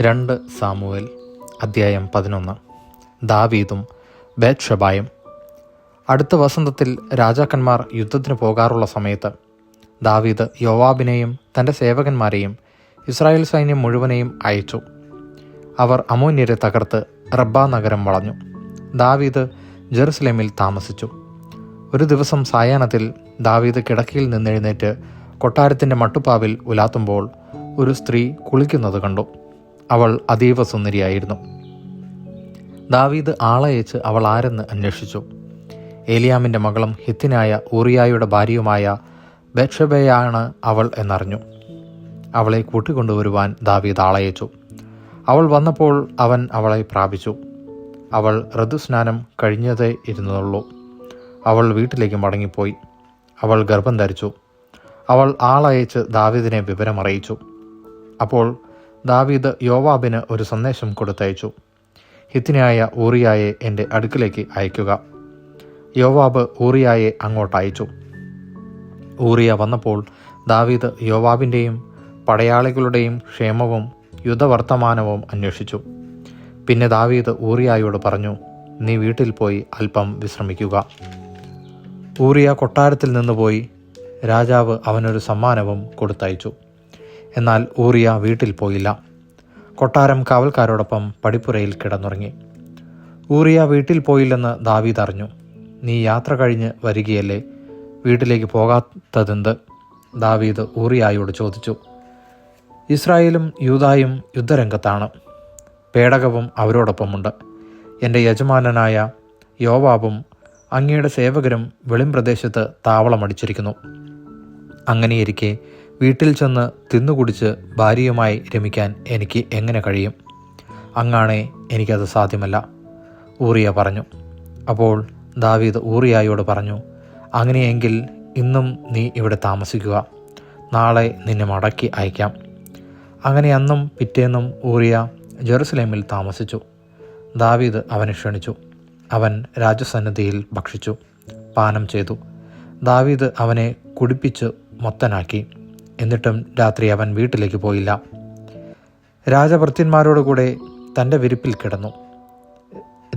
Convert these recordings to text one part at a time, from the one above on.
രണ്ട് സാമുവേൽ അദ്ധ്യായം പതിനൊന്ന്. ദാവീദും ബേത്ഷബായും അടുത്ത വസന്തത്തിൽ രാജാക്കന്മാർ യുദ്ധത്തിന് പോകാറുള്ള സമയത്ത് ദാവീദ് യോവാബിനെയും തന്റെ സേവകന്മാരെയും ഇസ്രായേൽ സൈന്യം മുഴുവനെയും അയച്ചു. അവർ അമോന്യരെ തകർത്ത് റബ്ബ നഗരം വളഞ്ഞു. ദാവീദ് ജെറുസലേമിൽ താമസിച്ചു. ഒരു ദിവസം സായാഹ്നത്തിൽ ദാവീദ് കിടക്കയിൽ നിന്നെഴുന്നേറ്റ് കൊട്ടാരത്തിന്റെ മട്ടുപ്പാവിൽ ഉലാത്തുമ്പോൾ ഒരു സ്ത്രീ കുളിക്കുന്നത് കണ്ടു. അവൾ അതീവ സുന്ദരിയായിരുന്നു. ദാവീദ് ആളയച്ച് അവൾ ആരെന്ന് അന്വേഷിച്ചു. ഏലിയാമിന്റെ മകളും ഹിത്തിനായ ഊറിയായുടെ ഭാര്യയുമായ ബേക്ഷബയാണ് അവൾ എന്നറിഞ്ഞു. അവളെ കൂട്ടിക്കൊണ്ടുവരുവാൻ ദാവീദ് ആളയച്ചു അവൾ വന്നപ്പോൾ അവൻ അവളെ പ്രാപിച്ചു. അവൾ ഋതുസ്നാനം കഴിഞ്ഞതേ ഇരുന്നുള്ളൂ. അവൾ വീട്ടിലേക്ക് മടങ്ങിപ്പോയി. അവൾ ഗർഭം ധരിച്ചു. അവൾ ആളയച്ച് ദാവീദിനെ വിവരമറിയിച്ചു. അപ്പോൾ ദാവീദ് യോവാബിന് ഒരു സന്ദേശം കൊടുത്തയച്ചു. ഹിത്തിനായ ഊറിയായെ എന്റെ അടുക്കിലേക്ക് അയക്കുക. യോവാബ് ഊറിയായെ അങ്ങോട്ട് അയച്ചു. ഊറിയ വന്നപ്പോൾ ദാവീദ് യോവാബിന്റെയും പടയാളികളുടെയും ക്ഷേമവും യുദ്ധവർത്തമാനവും അന്വേഷിച്ചു. പിന്നെ ദാവീദ് ഊറിയായോട് പറഞ്ഞു നീ വീട്ടിൽ പോയി അല്പം വിശ്രമിക്കുക. ഊറിയ കൊട്ടാരത്തിൽ നിന്ന് പോയി രാജാവ് അവനൊരു സമ്മാനവും കൊടുത്തയച്ചു. എന്നാൽ ഊറിയ വീട്ടിൽ പോയില്ല. കൊട്ടാരം കാവൽക്കാരോടൊപ്പം പടിപ്പുരയിൽ കിടന്നുറങ്ങി. ഊറിയ വീട്ടിൽ പോയില്ലെന്ന് ദാവീദ് അറിഞ്ഞു. നീ യാത്ര കഴിഞ്ഞ് വരികയല്ലേ? വീട്ടിലേക്ക് പോകാത്തതെന്ത്? ദാവീദ് ഊറിയായോട് ചോദിച്ചു. ഇസ്രായേലും യൂതായും യുദ്ധരംഗത്താണ്. പേടകവും അവരോടൊപ്പമുണ്ട്. എന്റെ യജമാനനായ യോവാബും അങ്ങയുടെ സേവകരും വെളിംപ്രദേശത്ത് താവളമടിച്ചിരിക്കുന്നു. അങ്ങനെയിരിക്കെ വീട്ടിൽ ചെന്ന് തിന്നുകുടിച്ച് ഭാര്യയുമായി രമിക്കാൻ എനിക്ക് എങ്ങനെ കഴിയും? അങ്ങാണേ എനിക്കത് സാധ്യമല്ല ഊറിയ പറഞ്ഞു. അപ്പോൾ ദാവീദ് ഊറിയായോട് പറഞ്ഞു അങ്ങനെയെങ്കിൽ ഇന്നും നീ ഇവിടെ താമസിക്കുക. നാളെ നിന്നെ മടക്കി അയക്കാം. അങ്ങനെ അന്നും പിറ്റേന്നും ഊറിയ ജെറുസലേമിൽ താമസിച്ചു. ദാവീദ് അവനെ ക്ഷണിച്ചു. അവൻ രാജസന്നിധിയിൽ ഭക്ഷിച്ചു പാനം ചെയ്തു. ദാവീദ് അവനെ കുടിപ്പിച്ച് മൊത്തനാക്കി. എന്നിട്ടും രാത്രി അവൻ വീട്ടിലേക്ക് പോയില്ല. രാജഭൃത്യന്മാരോടുകൂടെ തന്റെ വിരിപ്പിൽ കിടന്നു.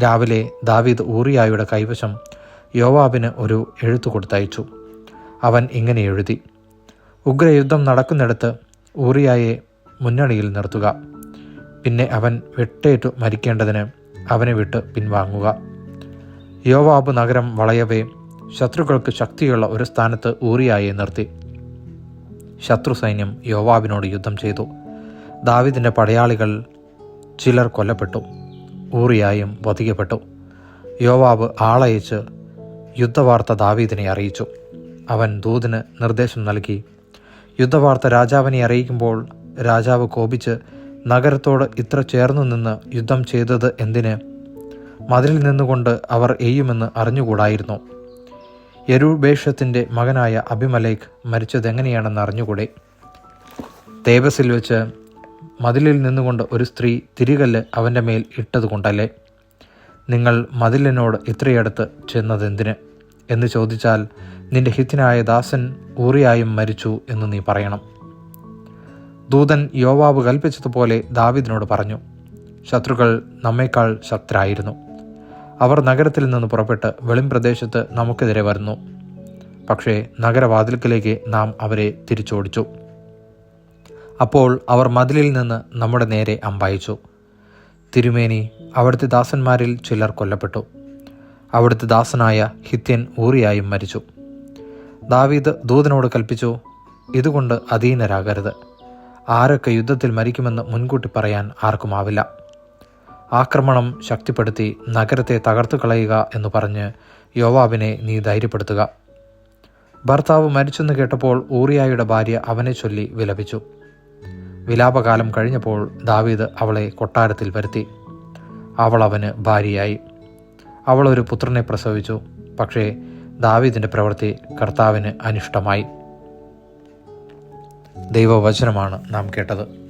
രാവിലെ ദാവീദ് ഊറിയായുടെ കൈവശം യോവാബിന് ഒരു എഴുത്തു കൊടുത്തയച്ചു. അവൻ ഇങ്ങനെ എഴുതി ഉഗ്രയുദ്ധം നടക്കുന്നിടത്ത് ഊറിയായെ മുന്നണിയിൽ നിർത്തുക. പിന്നെ അവൻ വെട്ടേറ്റു മരിക്കേണ്ടതിന് അവനെ വിട്ട് പിൻവാങ്ങുക. യോവാബ് നഗരം വളയവേ ശത്രുക്കൾക്ക് ശക്തിയുള്ള ഒരു സ്ഥാനത്ത് ഊറിയായെ നിർത്തി. ശത്രു സൈന്യം യോവാബിനോട് യുദ്ധം ചെയ്തു. ദാവിദിന്റെ പടയാളികൾ ചിലർ കൊല്ലപ്പെട്ടു ഊറിയായും വധിക്കപ്പെട്ടു. യോവാബ് ആളയച്ച് യുദ്ധവാർത്ത ദാവീദിനെ അറിയിച്ചു. അവൻ ദൂതിന് നിർദ്ദേശം നൽകി. യുദ്ധവാർത്ത രാജാവിനെ അറിയിക്കുമ്പോൾ രാജാവ് കോപിച്ച് നഗരത്തോട് ഇത്ര ചേർന്നു നിന്ന് യുദ്ധം ചെയ്തത് എന്തിന്? മതിലിൽ നിന്നുകൊണ്ട് അവർ എയ്യുമെന്ന് അറിഞ്ഞുകൂടായിരുന്നു. യരുബേഷത്തിന്റെ മകനായ അഭിമലേഖ് മരിച്ചതെങ്ങനെയാണെന്ന് അറിഞ്ഞുകൂടെ? തേബസിൽ വെച്ച് മതിലിൽ നിന്നുകൊണ്ട് ഒരു സ്ത്രീ തിരികല്ല് അവന്റെ മേൽ ഇട്ടതുകൊണ്ടല്ലേ? നിങ്ങൾ മതിലിനോട് ഇത്രയടുത്ത് ചെന്നതെന്തിന്? എന്ന് ചോദിച്ചാൽ നിന്റെ ഹിത്തിനായ ദാസൻ ഊറിയായും മരിച്ചു എന്ന് നീ പറയണം. ദൂതൻ യോവാവ് കൽപ്പിച്ചതുപോലെ ദാവിദിനോട് പറഞ്ഞു ശത്രുക്കൾ നമ്മേക്കാൾ ശക്തരായിരുന്നു. അവർ നഗരത്തിൽ നിന്ന് പുറപ്പെട്ട് വെളിംപ്രദേശത്ത് നമുക്കെതിരെ വരുന്നു. പക്ഷേ നഗരവാതിൽക്കിലേക്ക് നാം അവരെ തിരിച്ചോടിച്ചു. അപ്പോൾ അവർ മതിലിൽ നിന്ന് നമ്മുടെ നേരെ അമ്പായിച്ചു. തിരുമേനി അവിടുത്തെ ദാസന്മാരിൽ ചിലർ കൊല്ലപ്പെട്ടു. അവിടുത്തെ ദാസനായ ഹിത്യൻ ഊറിയായും മരിച്ചു. ദാവീദ് ദൂതനോട് കൽപ്പിച്ചു ഇതുകൊണ്ട് അധീനരാകരുത്. ആരൊക്കെ യുദ്ധത്തിൽ മരിക്കുമെന്ന് മുൻകൂട്ടി പറയാൻ ആർക്കുമാവില്ല ആക്രമണം ശക്തിപ്പെടുത്തി നഗരത്തെ തകർത്തു കളയുക എന്ന് പറഞ്ഞ് യോവാബിനെ നീ ധൈര്യപ്പെടുത്തുക. ഭർത്താവ് മരിച്ചെന്ന് കേട്ടപ്പോൾ ഊറിയായുടെ ഭാര്യ അവനെ ചൊല്ലി വിലപിച്ചു. വിലാപകാലം കഴിഞ്ഞപ്പോൾ ദാവീദ് അവളെ കൊട്ടാരത്തിൽ വരുത്തി. അവൾ അവന് ഭാര്യയായി. അവൾ ഒരു പുത്രനെ പ്രസവിച്ചു. പക്ഷേ ദാവീദിന്റെ പ്രവൃത്തി കർത്താവിന് അനിഷ്ടമായി. ദൈവവചനമാണ് നാം കേട്ടത്.